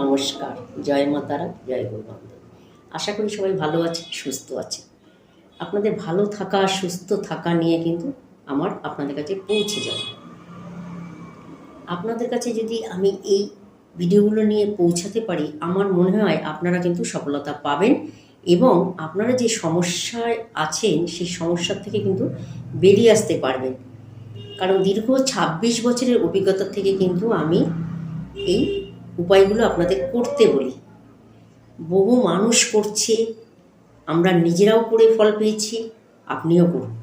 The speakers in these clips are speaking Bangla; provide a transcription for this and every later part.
নমস্কার, জয় মাতারা জয় গৌরবন্দ আশা করি সবাই ভালো আছে সুস্থ আছে আপনাদের ভালো থাকা, সুস্থ থাকা নিয়ে কিন্তু আমার আপনাদের কাছে পৌঁছে যাবে আপনাদের কাছে যদি আমি এই ভিডিওগুলো নিয়ে পৌঁছাতে পারি, আমার মনে হয় আপনারা কিন্তু সফলতা পাবেন এবং আপনারা যে সমস্যায় আছেন, সেই সমস্যার থেকে কিন্তু বেরিয়ে আসতে পারবেন। কারণ দীর্ঘ ২৬ বছরের অভিজ্ঞতা থেকে কিন্তু আমি এই উপায়গুলো আপনাদের করতে বলি। বহু মানুষ করছে, আমরা নিজেরাও করে ফল পেয়েছি, আপনিও করুন।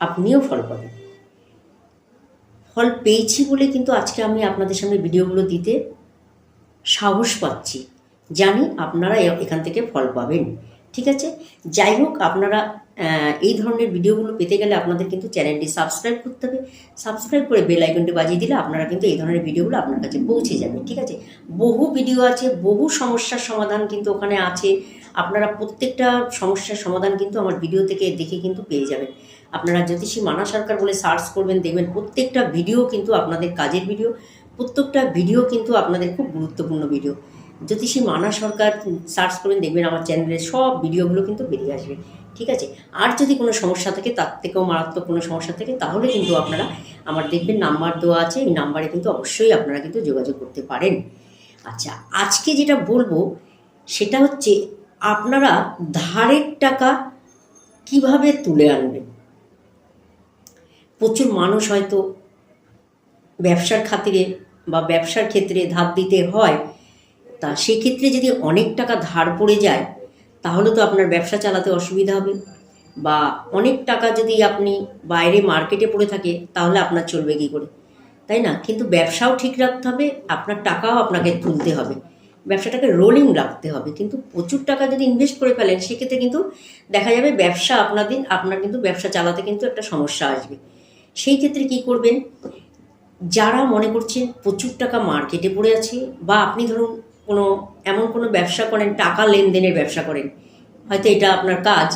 আপনিও ফল পাবেন। ফল পেয়েছি বলে কিন্তু আজকে আমি আপনাদের সামনে ভিডিওগুলো দিতে সাহস পাচ্ছি। জানি আপনারা এখান থেকে ফল পাবেন। ঠিক আছে? যাই হোক, আপনারা এই ধরনের ভিডিওগুলো পেতে গেলে আপনাদের কিন্তু চ্যানেলটি সাবস্ক্রাইব করতে হবে। সাবস্ক্রাইব করে বেল আইকনটি বাজিয়ে দিলে আপনারা কিন্তু এই ধরনের ভিডিওগুলো আপনার কাছে পৌঁছে যাবে, ঠিক আছে? বহু ভিডিও আছে, বহু সমস্যার সমাধান কিন্তু ওখানে আছে। আপনারা প্রত্যেকটা সমস্যার সমাধান কিন্তু আমার ভিডিও থেকে দেখে কিন্তু পেয়ে যাবেন। আপনারা জ্যোতিষী মানা সরকার বলে সার্চ করবেন, দেখবেন প্রত্যেকটা ভিডিও কিন্তু আপনাদের কাজের ভিডিও, প্রত্যেকটা ভিডিও কিন্তু আপনাদের খুব গুরুত্বপূর্ণ ভিডিও। জ্যোতিষী মানা সরকার সার্চ করবেন, দেখবেন আমার চ্যানেলের সব ভিডিওগুলো কিন্তু বেরিয়ে আসবে। ঠিক আছে? আর যদি কোনো সমস্যা থাকে, তার থেকেও মারাত্মক কোনো সমস্যা থাকে, তাহলে কিন্তু আপনারা আমার দেখবেন নাম্বার দেওয়া আছে। এই নাম্বারে কিন্তু অবশ্যই আপনারা কিন্তু যোগাযোগ করতে পারেন। আচ্ছা আজকে যেটা বলব, সেটা হচ্ছে আপনারা ধারের টাকা কীভাবে তুলে আনবেন? প্রচুর মানুষ হয়তো ব্যবসার খাতিরে বা ব্যবসার ক্ষেত্রে ধার দিতে হয়। তা সেক্ষেত্রে যদি অনেক টাকা ধার পড়ে যায় তাহলে তো আপনার ব্যবসা চালাতে অসুবিধা হবে। বা অনেক টাকা যদি আপনি বাইরে মার্কেটে পড়ে থাকে, তাহলে আপনার চলবে কী করে? তাই না? কিন্তু ব্যবসাও ঠিক রাখতে হবে, আপনার টাকাও আপনাকে তুলতে হবে। ব্যবসাটাকে রোলিং রাখতে হবে। কিন্তু প্রচুর টাকা যদি ইনভেস্ট করে ফেলেন, সেক্ষেত্রে কিন্তু দেখা যাবে ব্যবসা আপনাদের, আপনার কিন্তু ব্যবসা চালাতে কিন্তু একটা সমস্যা আসবে। সেই ক্ষেত্রে কি করবেন? যারা মনে করছেন প্রচুর টাকা মার্কেটে পড়ে আছে, বা আপনি ধরুন কোনো, এমন কোনো ব্যবসা করেন, টাকা লেনদেনের ব্যবসা করেন। হয়তো এটা আপনার কাজ,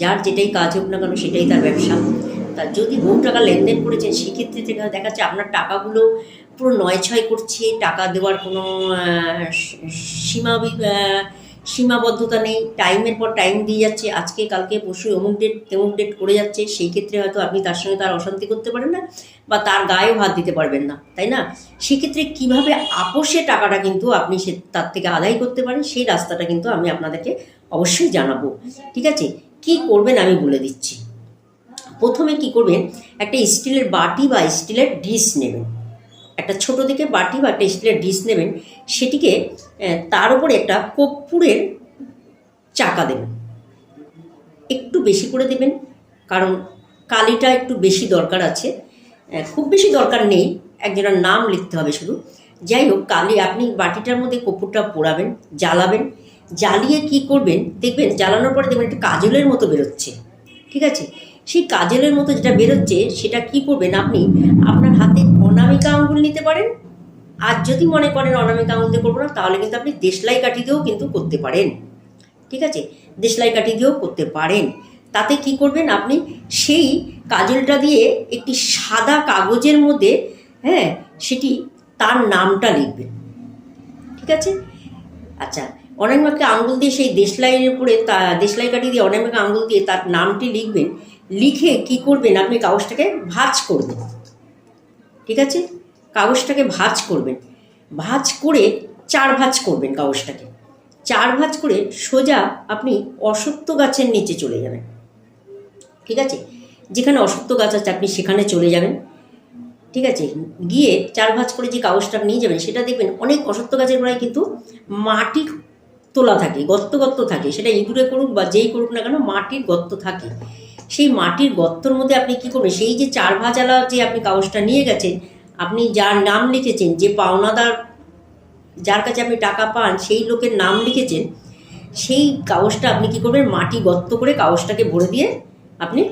যার যেটাই কাজ হোক না কেন সেটাই তার ব্যবসা। তা যদি বহু টাকা লেনদেন করেছেন, সেক্ষেত্রে যেখানে দেখা যাচ্ছে আপনার টাকাগুলো পুরো নয় ছয় করছে, টাকা দেওয়ার কোনো সীমা সীমাবদ্ধতা নেই টাইমের পর টাইম দিয়ে যাচ্ছে, আজকে, কালকে, পরশু অমুক ডেট তেমুক ডেট করে যাচ্ছে, সেই ক্ষেত্রে হয়তো আপনি তার সঙ্গে তার অশান্তি করতে পারেন না বা তার গায়েও হাত দিতে পারবেন না, তাই না? সেক্ষেত্রে কীভাবে আপোষে টাকাটা কিন্তু আপনি সে, তার থেকে আদায় করতে পারেন, সেই রাস্তাটা কিন্তু আমি আপনাদেরকে অবশ্যই জানাব, ঠিক আছে? কি করবেন আমি বলে দিচ্ছি। প্রথমে কি করবেন, একটা স্টিলের বাটি বা স্টিলের ডিশ নেবেন। একটা ছোট দিকে বাটি বা একটা স্টিলের ডিশ নেবেন, সেটিকে তার উপরে একটা কর্পূরের চাকা দেবেন। একটু বেশি করে দেবেন, কারণ কালিটা একটু বেশি দরকার আছে। খুব বেশি দরকার নেই, একজনের নাম লিখতে হবে শুধু। যাই হোক, কালি আপনি বাটিটার মধ্যে কপুরটা পোড়াবেন, জ্বালাবেন। জ্বালিয়ে কি করবেন, দেখবেন জ্বালানোর পরে দেখবেন একটা কাজলের মতো বেরোচ্ছে। ঠিক আছে? সেই কাজলের মতো যেটা বেরোচ্ছে, সেটা কি করবেন আপনি? আপনার হাতে অনামিকা আঙ্গুল নিতে পারেন। আর যদি মনে করেন অনামিকা আঙুল দিয়ে করব না, তাহলে কিন্তু আপনি দেশলাই কাঠি দিয়েও কিন্তু করতে পারেন। ঠিক আছে? দেশলাই কাঠি দিয়েও করতে পারেন। তাতে কি করবেন আপনি? সেই কাজলটা দিয়ে একটি সাদা কাগজের মধ্যে হ্যাঁ সেটি তার নামটা লিখবেন। ঠিক আছে? আচ্ছা অনামিকা আঙ্গুল দিয়ে সেই দেশলাইয়ের উপরে তা, দেশলাই কাঠি দিয়ে অনামিকা আঙ্গুল দিয়ে তার নামটি লিখবেন। লিখে কি করবেন? আপনি কাগজটাকে ভাঁজ করবেন ঠিক আছে? কাগজটাকে ভাঁজ করবেন। ভাঁজ করে চার ভাঁজ করবেন কাগজটাকে। চার ভাঁজ করে সোজা আপনি অসত্য গাছের নিচে চলে যাবেন। ঠিক আছে? যেখানে অসত্য গাছ আছে আপনি সেখানে চলে যাবেন। ঠিক আছে? গিয়ে চার ভাঁজ করে যে কাগজটা নিয়ে যাবেন, সেটা দেখবেন অনেক অসত্য গাছের গোড়ায় কিন্তু মাটি তোলা থাকে গর্ত গর্ত থাকে। সেটা ইঁদুরে করুক বা যেই করুক না কেন, মাটির গর্ত থাকে। সেই মাটির গর্তর মধ্যে আপনি কি করবেন? সেই যে চার ভাজালা যে আপনি কাগজটা নিয়ে গেছেন, আপনি যার নাম লিখেছেন, যে পাওনাদার যার কাছে আপনি টাকা পান, সেই লোকের নাম লিখেছেন, সেই কাগজটা আপনি কি করবেন? মাটি গর্ত করে কাগজটাকে ভরে দিয়ে আপনি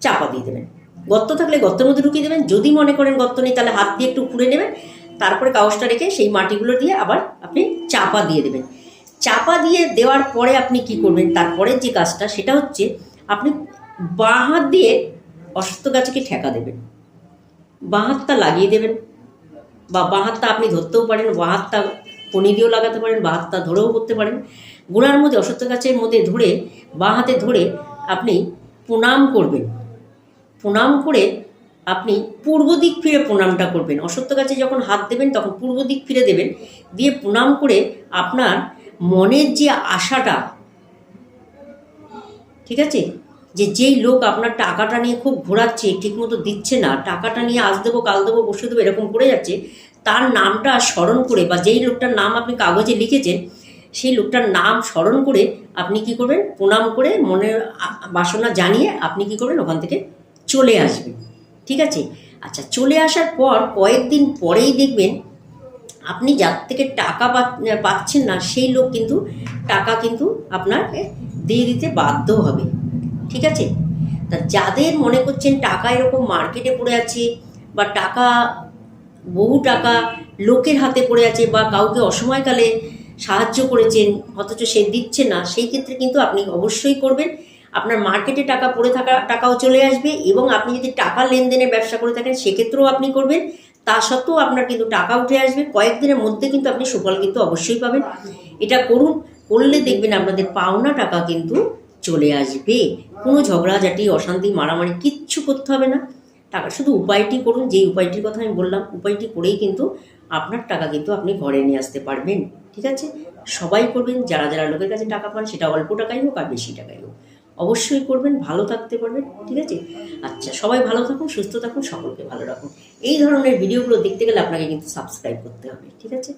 চাপা দিয়ে দেবেন। গর্ত থাকলে গর্তের মধ্যে ঢুকিয়ে দেবেন। যদি মনে করেন গর্ত নেই, তাহলে হাত দিয়ে একটু খুঁড়ে নেবেন। তারপরে কাগজটা রেখে সেই মাটিগুলো দিয়ে আবার আপনি চাপা দিয়ে দেবেন। চাপা দিয়ে দেওয়ার পরে আপনি কি করবেন? তারপরের যে কাজটা, সেটা হচ্ছে আপনি বাঁ হাত দিয়ে অসুস্থ গাছকে ঠেকা দেবেন। বাঁ হাতটা লাগিয়ে দেবেন। বা বাঁ হাতটা আপনি ধরতেও পারেন বাঁ হাতটা কনি দিয়েও লাগাতে পারেন বা হাতটা ধরেও করতে পারেন। গোড়ার মধ্যে অসত্য গাছের মধ্যে ধরে বাঁ হাতে ধরে আপনি প্রণাম করবেন। প্রণাম করে আপনি পূর্ব দিক ফিরে প্রণামটা করবেন। অসত্য গাছে যখন হাত দেবেন, তখন পূর্ব দিক ফিরে দেবেন। দিয়ে প্রণাম করে আপনার মনের যে আশাটা, ঠিক আছে? যে যেই লোক আপনার টাকাটা নিয়ে খুব ঘোরাচ্ছে, ঠিকমতো দিচ্ছে না, টাকাটা নিয়ে আজ দেবো, কাল দেবো বসে দেবো, এরকম করে যাচ্ছে, তার নামটা স্মরণ করে বা যেই লোকটার নাম আপনি কাগজে লিখেছেন, সেই লোকটার নাম স্মরণ করে আপনি কি করবেন? প্রণাম করে মনের বাসনা জানিয়ে আপনি কি করবেন? ওখান থেকে চলে আসবেন। ঠিক আছে? আচ্ছা চলে আসার পর কয়েকদিন পরেই দেখবেন আপনি যার থেকে টাকা পাচ্ছেন না, সেই লোক কিন্তু টাকা কিন্তু আপনাকে দিয়ে দিতে বাধ্য হবে। ঠিক আছে? তা যাদের মনে করছেন টাকা এরকম মার্কেটে পড়ে আছে বা টাকা, বহু টাকা লোকের হাতে পড়ে আছে বা কাউকে অসময়কালে সাহায্য করেছেন, অথচ সে দিচ্ছে না, সেই ক্ষেত্রে কিন্তু আপনি অবশ্যই করবেন। আপনার মার্কেটে টাকা পড়ে থাকা, টাকাও চলে আসবে এবং আপনি যদি টাকা লেনদেনের ব্যবসা করে থাকেন, সেক্ষেত্রেও আপনি করবেন। তা সত্ত্বেও আপনার কিন্তু টাকা উঠে আসবে। কয়েকদিনের মধ্যে কিন্তু আপনি সুফল কিন্তু অবশ্যই পাবেন। এটা করুন, করলে দেখবেন আপনাদের পাওনা টাকা কিন্তু চলে আসবে। কোনো ঝগড়াঝাটি অশান্তি, মারামারি কিচ্ছু করতে হবে না। টাকা, শুধু উপায়টি করুন, যেই উপায়টির কথা আমি বললাম, উপায়টি করেই কিন্তু আপনার টাকা কিন্তু আপনি ঘরে নিয়ে আসতে পারবেন। ঠিক আছে? সবাই করবেন, যারা যারা লোকের কাছে টাকা পান, সেটা অল্প টাকাই হোক আর বেশি টাকাই হোক। অবশ্যই করবেন, ভালো থাকতে পারবেন, ঠিক আছে? আচ্ছা সবাই ভালো থাকুন, সুস্থ থাকুন, সকলকে ভালো রাখুন। এই ধরনের ভিডিওগুলো দেখতে গেলে আপনাকে কিন্তু সাবস্ক্রাইব করতে হবে, ঠিক আছে?